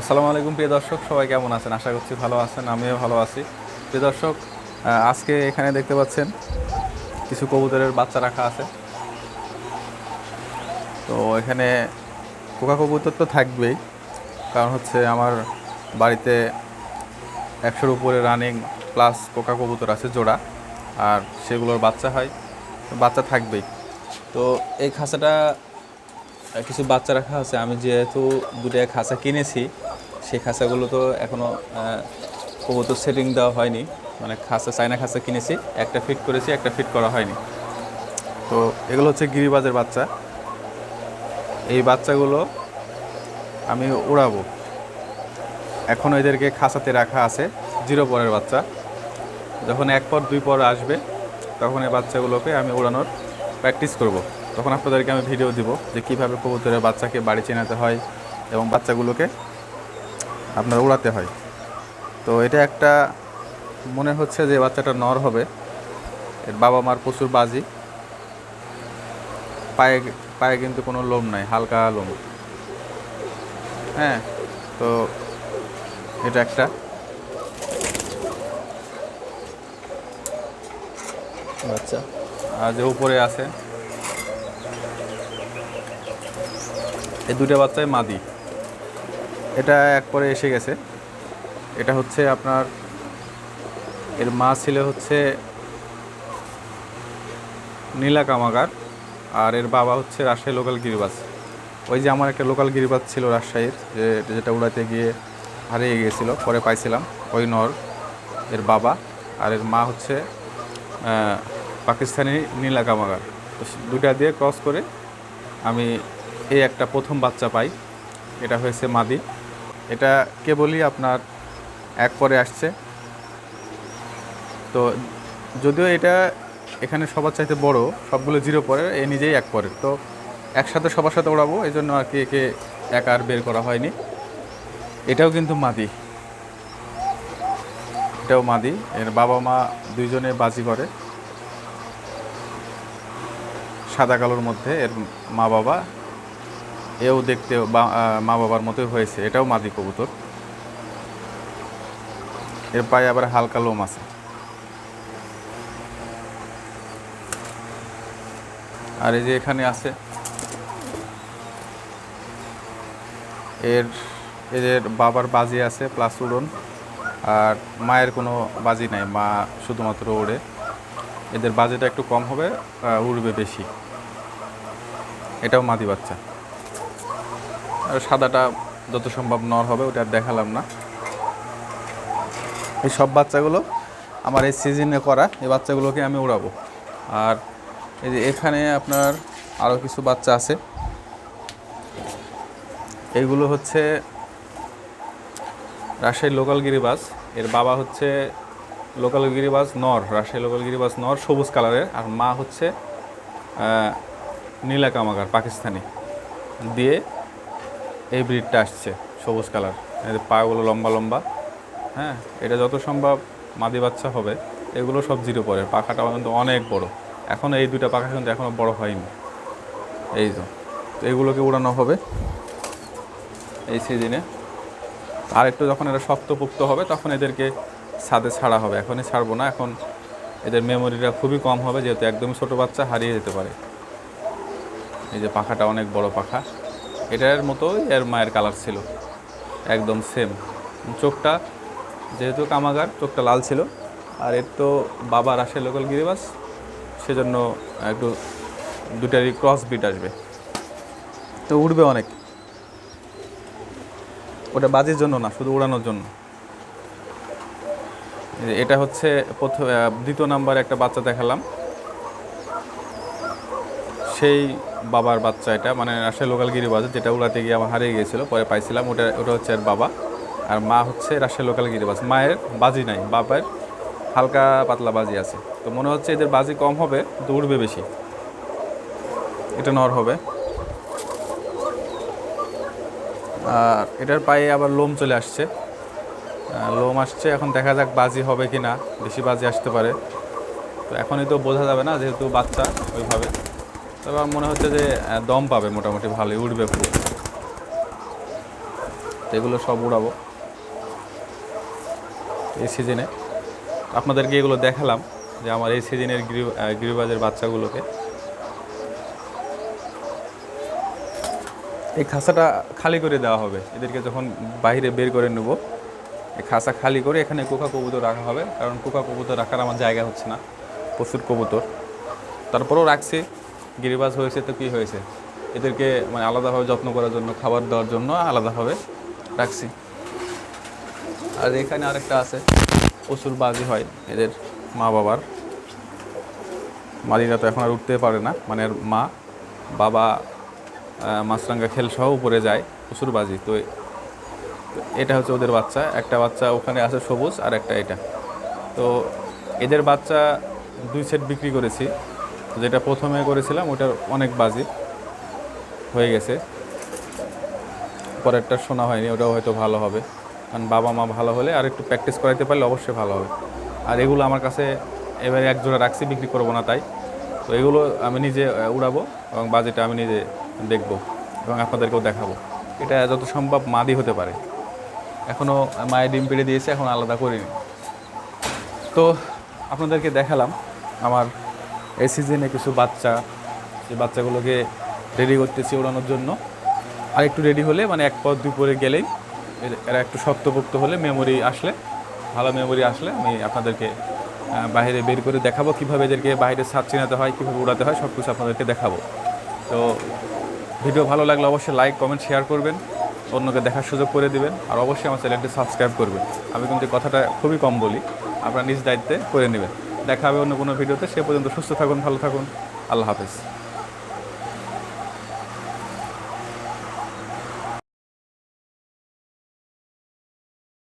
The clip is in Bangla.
আসসালামু আলাইকুম, প্রিয় দর্শক। সবাই কেমন আছেন? আশা করছি ভালো আছেন, আমিও ভালো আছি। প্রিয় দর্শক আজকে এখানে দেখতে পাচ্ছেন, কিছু কবুতরের বাচ্চা রাখা আছে। তো এখানে কোকা কবুতর তো থাকবেই, কারণ হচ্ছে আমার বাড়িতে একশোর উপরে রানিং প্লাস কোকা কবুতর আছে, জোড়া, আর সেগুলোর বাচ্চা হয়, বাচ্চা থাকবেই। তো এই খাঁচাটা কিছু বাচ্চা রাখা আছে। আমি যেহেতু দুটো খাঁচা কিনেছি, সেই খাঁচাগুলো তো এখনও কবুতর সেটিং দেওয়া হয়নি। মানে খাঁচা, চায়না খাঁচা কিনেছি। একটা ফিট করেছি, একটা ফিট করা হয়নি। তো এগুলো হচ্ছে গিরিবাজের বাচ্চা। এই বাচ্চাগুলো আমি উড়াবো। এখন এদেরকে খাঁচাতে রাখা আছে। জিরো পরের বাচ্চা। যখন এক পর দুই পর আসবে, তখন এই বাচ্চাগুলোকে আমি উড়ানোর প্র্যাকটিস করব। তখন আপনাদেরকে আমি ভিডিও দিব যে কীভাবে কবুতরের বাচ্চাকে বাড়ি চেনাতে হয় এবং বাচ্চাগুলোকে আপনার উড়াতে হয়। তো এটা একটা মনে হচ্ছে যে বাচ্চাটা নর হবে। এর বাবা মার প্রচুর বাজি। পায়ে পায়ে কিন্তু কোনো লোম নাই, হালকা লোম। হ্যাঁ তো এটা একটা। বাচ্চা। আর যে উপরে আছে এই দুটো বাচ্চাই মাদি। এটা এক পরে এসে গেছে। এটা হচ্ছে আপনার, এর মা ছিল হচ্ছে নীলা কামাগার, আর এর বাবা হচ্ছে রাজশাহী লোকাল গিরিবাজ। ওই যে আমার একটা লোকাল গিরিবাজ ছিল রাজশাহীর, যে যেটা উড়াতে গিয়ে হারিয়ে গিয়েছিল, পরে পাইছিলাম, ওই নর, এর বাবা, আর এর মা হচ্ছে পাকিস্তানি নীলা কামাগার। দুটা দিয়ে ক্রস করে আমি এই একটা প্রথম বাচ্চা পাই। এটা হয়েছে মাদি। এটা কেবলই আপনার এক পরে আসছে। তো যদিও এটা এখানে সবার চাইতে বড়, সবগুলো জিরো পরে, এ নিজেই এক পরের তো একসাথে সবার সাথে ওড়াবো এই জন্য আর কি একে এক আর বের করা হয়নি। এটাও কিন্তু মাদি। এটাও মাদি। এর বাবা মা দুইজনে বাজি করে। সাদা কালোর মধ্যে এর মা বাবা এও দেখতে মা বাবার মতোই হয়েছে। এটাও মাদি কবুতর। এর পায়ে আবার হালকা লোম আছে। আর এই যে এখানে আছে, এর এদের বাবার বাজি আছে প্লাস উড়ন, আর মায়ের কোনো বাজি নাই। মা শুধুমাত্র ওড়ে। এদের বাজেটা একটু কম হবে উড়বে বেশি। এটাও মাদি বাচ্চা। সাদাটা যত সম্ভব নর হবে, ওটা দেখালাম না। এই সব বাচ্চাগুলো আমার এই সিজনে করা, এই বাচ্চাগুলোকে আমি উড়াবো। আর এই যে এখানে আপনার আরও কিছু বাচ্চা আছে। এইগুলো হচ্ছে রাজশাহী লোকাল গিরিবাস এর বাবা হচ্ছে লোকাল গিরিবাস নর, রাজশাহী লোকাল গিরিবাস নর, সবুজ কালারের। আর মা হচ্ছে নীলা কামাগার পাকিস্তানি। দিয়ে এই ব্রিডটা আসছে, সবুজ কালারের পাগুলো লম্বা লম্বা। হ্যাঁ এটা যত সম্ভব মাদি বাচ্চা হবে, এগুলো সব জিরো পরে পাখাটা কিন্তু অনেক বড়। এখন এই দুইটা পাখা কিন্তু এখনও বড় হয়নি। এই তো তো এগুলোকে উড়ানো হবে এই সিজনে আর একটু যখন এরা শক্তপোক্ত হবে, তখন এদেরকে ছাদে ছাড়া হবে। এখনই ছাড়বো না, এখন এদের মেমোরিটা খুবই কম হবে, যেহেতু একদমই ছোট বাচ্চা, হারিয়ে যেতে পারে। এই যে পাখাটা অনেক বড় পাখা। এটার মতোই এর মায়ের কালার ছিল। একদম সেম চোখটা যেহেতু কামাগার, চোখটা লাল ছিল। আর এর তো বাবার আসে লোকাল গিরিবাস, সেজন্য একটু দুটারই ক্রস বিট আসবে। তো উড়বে অনেক। ওটা বাজির জন্য না, শুধু উড়ানোর জন্য। এটা হচ্ছে প্রথম দ্বিতীয় নাম্বার একটা বাচ্চা দেখালাম। সেই বাবার বাচ্চা এটা মানে রাজশাহী লোকাল গিরিবাজ, যেটা উড়াতে গিয়ে আমার হারিয়ে গিয়েছিল, পরে পাইছিলাম, ওটা ওটা হচ্ছে এর বাবা। আর মা হচ্ছে রাজশাহী লোকাল গিরিবাজ। মায়ের বাজি নাই বাবার হালকা পাতলা বাজি আছে। তো মনে হচ্ছে এদের বাজি কম হবে, কিন্তু উড়বে বেশি। এটা নর হবে। আর এটার পায়ে আবার লোম চলে আসছে। লোম আসছে, এখন দেখা যাক বাজি হবে কি না বেশি বাজি আসতে পারে। তো এখনই তো বোঝা যাবে না, যেহেতু বাচ্চা, ওইভাবে। তবে মনে হচ্ছে যে দম পাবে মোটামুটি, ভালোই খুব তো এগুলো সব উড়াবো এই সিজনে আপনাদেরকে এগুলো দেখালাম, যে আমার এই সিজনের গৃহবাজের বাচ্চাগুলোকে। এই খাসাটা খালি করে দেওয়া হবে। এদেরকে যখন বাইরে বের করে নেব, এই খাসা খালি করে এখানে কোকা কবুতর রাখা হবে, কারণ কোকা কবুতর রাখার আমার জায়গা হচ্ছে না, প্রচুর কবুতর। তারপরেও রাখছি। গিরিবাজ হয়েছে তো কী হয়েছে? এদেরকে মানে আলাদাভাবে যত্ন করার জন্য, খাবার দেওয়ার জন্য আলাদাভাবে রাখছি। আর এখানে আরেকটা আছে, প্রচুর বাজি হয় এদের মা বাবার মালিরা তো এখন আর উঠতে পারে না মানে মা, বাবা মাছরাঙ্গা খেল সহ উপরে যায়, প্রচুর বাজি। তো এটা হচ্ছে ওদের বাচ্চা, একটা বাচ্চা ওখানে আছে সবুজ আর একটা এটা। তো এদের বাচ্চা দুই সেট বিক্রি করেছি। যেটা প্রথমে করেছিলাম, ওটার অনেক বাজি হয়ে গেছে। পরেরটা শোনা হয়নি, ওটাও হয়তো ভালো হবে। কারণ বাবা মা ভালো হলে আর একটু প্র্যাকটিস করাইতে পারলে অবশ্যই ভালো হবে। আর এগুলো আমার কাছে এবারে এক জোড়া রাখছি, বিক্রি করব না তাই। তো এগুলো আমি নিজে উড়াবো এবং বাজেটটা আমি নিজে দেখব এবং আপনাদেরকেও দেখাবো। এটা যত সম্ভব মাদি হতে পারে। এখনও মায়ের ডিম পেড়ে দিয়েছে, এখন আলাদা করিনি। তো আপনাদেরকে দেখালাম আমার এই সিজনে কিছু বাচ্চা, সেই বাচ্চাগুলোকে রেডি করতেছি ওড়ানোর জন্য। আর একটু রেডি হলে মানে এক পর দুই পরে গেলেই এর- একটু শক্তপোক্ত হলে মেমোরি আসলে, ভালো মেমোরি আসলে আমি আপনাদেরকে বাইরে বের করে দেখাবো কীভাবে এদেরকে বাইরে ছাদ চিনাতে হয়, কীভাবে উড়াতে হয় সব কিছু আপনাদেরকে দেখাবো। তো ভিডিও ভালো লাগলে অবশ্যই লাইক কমেন্ট শেয়ার করবেন, অন্যকে দেখার সুযোগ করে দিবেন, আর অবশ্যই আমার চ্যানেলটি সাবস্ক্রাইব করবেন। আমি কিন্তু কথাটা খুবই কম বলি, আপনারা নিজ দায়িত্বে করে নেবেন। দেখা হবে অন্য কোনো ভিডিওতে সে পর্যন্ত সুস্থ থাকুন ভালো থাকুন। আল্লাহ হাফেজ।